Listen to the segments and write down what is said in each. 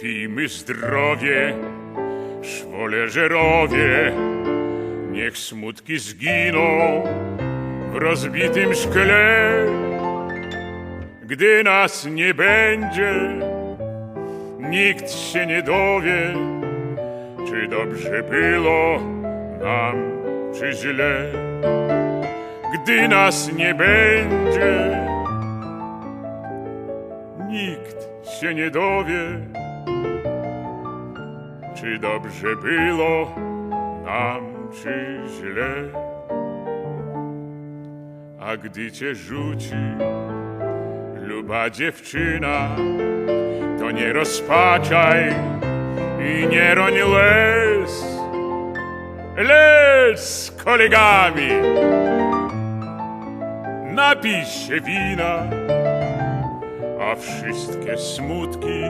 pijmy zdrowie, szwoleżerowie, niech smutki zginą w rozbitym szkle. Gdy nas nie będzie, nikt się nie dowie, czy dobrze było nam, czy źle. Gdy nas nie będzie, się nie dowie, czy dobrze było nam, czy źle. A gdy cię rzuci luba dziewczyna, to nie rozpaczaj i nie roń lecz z kolegami. Napij się wina, wszystkie smutki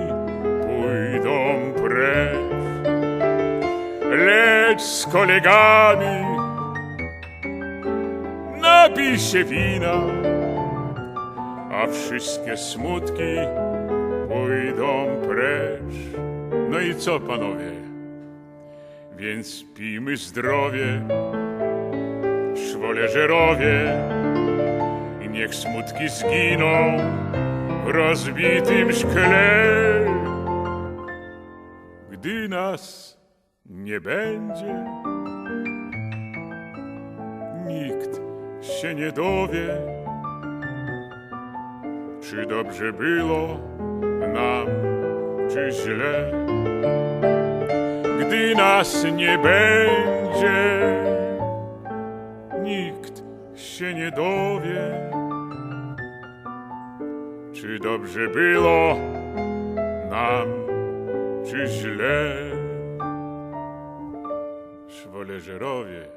pójdą precz. Lecz z kolegami napij się wina, a wszystkie smutki pójdą precz. No i co, panowie? Więc pijmy zdrowie, szwoleżerowie, i niech smutki zginą rozbitym szkle. Gdy nas nie będzie, nikt się nie dowie, czy dobrze było nam, czy źle. Gdy nas nie będzie, nikt się nie dowie, czy dobrze było nam, czy źle. Szwoleżerowie.